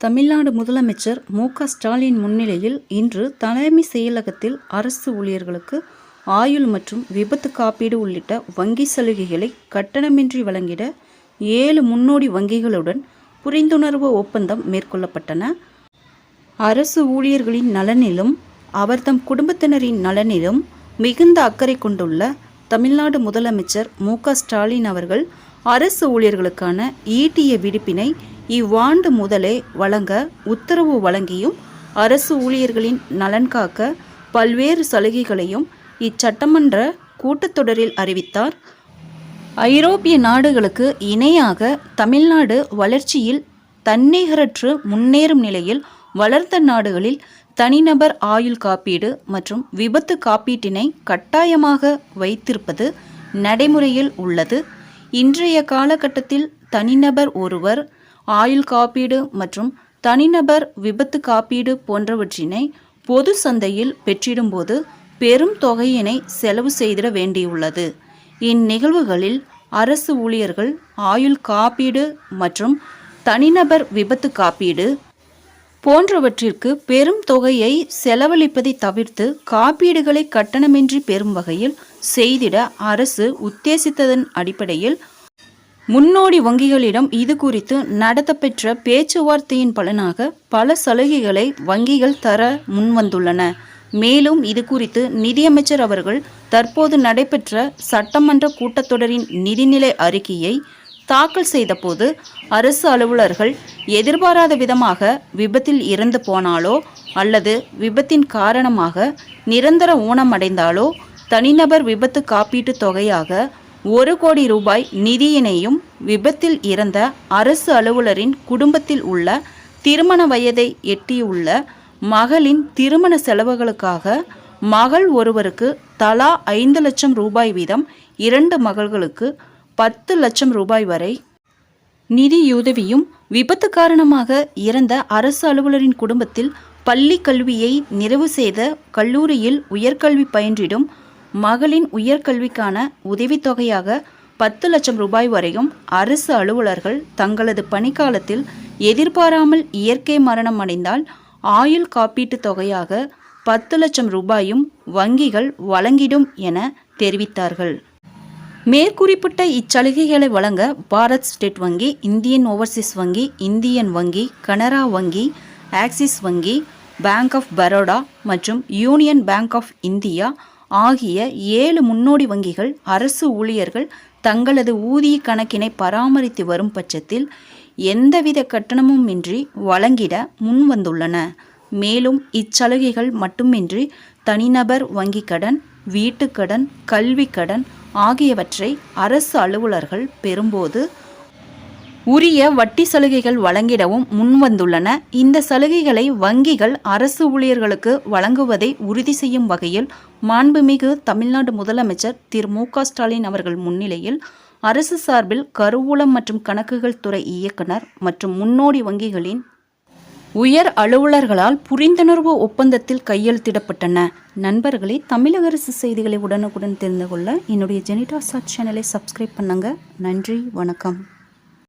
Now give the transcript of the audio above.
தமிழ்நாடு முதலமைச்சர் மு க ஸ்டாலின் முன்னிலையில் இன்று தலைமை செயலகத்தில் அரசு ஊழியர்களுக்கு ஆயுள் மற்றும் விபத்து காப்பீடு உள்ளிட்ட வங்கி சலுகைகளை கட்டணமின்றி வழங்கிட ஏழு முன்னோடி வங்கிகளுடன் புரிந்துணர்வு ஒப்பந்தம் மேற்கொள்ளப்பட்டன. அரசு ஊழியர்களின் நலனிலும் அவர்தம் குடும்பத்தினரின் நலனிலும் மிகுந்த அக்கறை கொண்டுள்ள தமிழ்நாடு முதலமைச்சர் மு க ஸ்டாலின் அவர்கள் அரசு ஊழியர்களுக்கான ஈட்டிய விடுப்பினை இவ்வாண்டு முதலே வழங்க உத்தரவு வழங்கியும் அரசு ஊழியர்களின் நலன் காக்க பல்வேறு சலுகைகளையும் இச்சட்டமன்ற கூட்டத்தொடரில் அறிவித்தார். ஐரோப்பிய நாடுகளுக்கு இணையாக தமிழ்நாடு வளர்ச்சியில் தன்னிகரற்று முன்னேறும் நிலையில் வளர்ந்த நாடுகளில் தனிநபர் ஆயுள் காப்பீடு மற்றும் விபத்து காப்பீட்டினை கட்டாயமாக வைத்திருப்பது நடைமுறையில் உள்ளது. இன்றைய காலகட்டத்தில் தனிநபர் ஒருவர் ஆயுள் காப்பீடு மற்றும் தனிநபர் விபத்து காப்பீடு போன்றவற்றினை பொது சந்தையில் பெற்றிடும்போது பெரும் தொகையினை செலவு செய்திட வேண்டியுள்ளது. இந்நிகழ்வுகளில் அரசு ஊழியர்கள் ஆயுள் காப்பீடு மற்றும் தனிநபர் விபத்து காப்பீடு போன்றவற்றிற்கு பெரும் தொகையை செலவழிப்பதை தவிர்த்து காப்பீடுகளை கட்டணமின்றி பெறும் வகையில் செய்திட அரசு உத்தேசித்ததன் அடிப்படையில் முன்னோடி வங்கிகளிடம் இது குறித்து நடத்தப்பெற்ற பேச்சுவார்த்தையின் பலனாக பல சலுகைகளை வங்கிகள் தர முன்வந்துள்ளன. மேலும் இது குறித்து நிதியமைச்சர் அவர்கள் தற்போது நடைபெற்ற சட்டமன்ற கூட்டத்தொடரின் நிதிநிலை அறிக்கையை தாக்கல் செய்தபோது அரசு அலுவலர்கள் எதிர்பாராத விதமாக விபத்தில் இறந்து போனாலோ அல்லது விபத்தின் காரணமாக நிரந்தர ஊனமடைந்தாலோ தனிநபர் விபத்து காப்பீட்டுத் தொகையாக ஒரு கோடி ரூபாய் நிதியினையும் விபத்தில் இறந்த அரசு அலுவலரின் குடும்பத்தில் உள்ள திருமண வயதை எட்டியுள்ள மகளின் திருமண செலவுகளுக்காக மகள் ஒருவருக்கு தலா ஐந்து லட்சம் ரூபாய் வீதம் இரண்டு மகள்களுக்கு பத்து லட்சம் ரூபாய் வரை நிதியுதவியும் விபத்து காரணமாக இறந்த அரசு அலுவலரின் குடும்பத்தில் பள்ளி கல்வியை நிறைவு செய்த கல்லூரியில் உயர்கல்வி பயின்றிடும் மகளின் உயர்கல்விக்கான உதவித்தொகையாக பத்து லட்சம் ரூபாய் வரையும் அரசு அலுவலர்கள் தங்களது பணிக்காலத்தில் எதிர்பாராமல் இயற்கை மரணம் அடைந்தால் ஆயுள் காப்பீட்டுத் தொகையாக பத்து லட்சம் ரூபாயும் வங்கிகள் வழங்கிடும் என தெரிவித்தார்கள். மேற்குறிப்பிட்ட இச்சலுகைகளை வழங்க பாரத் ஸ்டேட் வங்கி இந்தியன் ஓவர்சீஸ் வங்கி இந்தியன் வங்கி கனரா வங்கி ஆக்சிஸ் வங்கி பேங்க் ஆஃப் பரோடா மற்றும் யூனியன் பேங்க் ஆஃப் இந்தியா ஆகிய ஏழு முன்னோடி வங்கிகள் அரசு ஊழியர்கள் தங்களது ஊதிய கணக்கினை பராமரித்து வரும் பட்சத்தில் எந்தவித கட்டணமுமின்றி வழங்கிட முன்வந்துள்ளன. மேலும் இச்சலுகைகள் மட்டுமின்றி தனிநபர் வங்கிக் கடன் வீட்டுக்கடன் கல்விக் கடன் ஆகியவற்றை அரசு அலுவலர்கள் பெறும்போது உரிய வட்டி சலுகைகள் வழங்கிடவும் முன்வந்துள்ளன. இந்த சலுகைகளை வங்கிகள் அரசு ஊழியர்களுக்கு வழங்குவதை உறுதி செய்யும் வகையில் மாண்புமிகு தமிழ்நாடு முதலமைச்சர் திரு மு க ஸ்டாலின் அவர்கள் முன்னிலையில் அரசு சார்பில் கருவூலம் மற்றும் கணக்குகள் துறை இயக்குனர் மற்றும் முன்னோடி வங்கிகளின் உயர் அலுவலர்களால் புரிந்துணர்வு ஒப்பந்தத்தில் கையெழுத்திடப்பட்டன. நண்பர்களே தமிழக அரசு செய்திகளை உடனுக்குடன் தெரிந்து கொள்ள என்னுடைய ஜெனிடா சாட் சேனலை சப்ஸ்கிரைப் பண்ணுங்க. நன்றி வணக்கம்.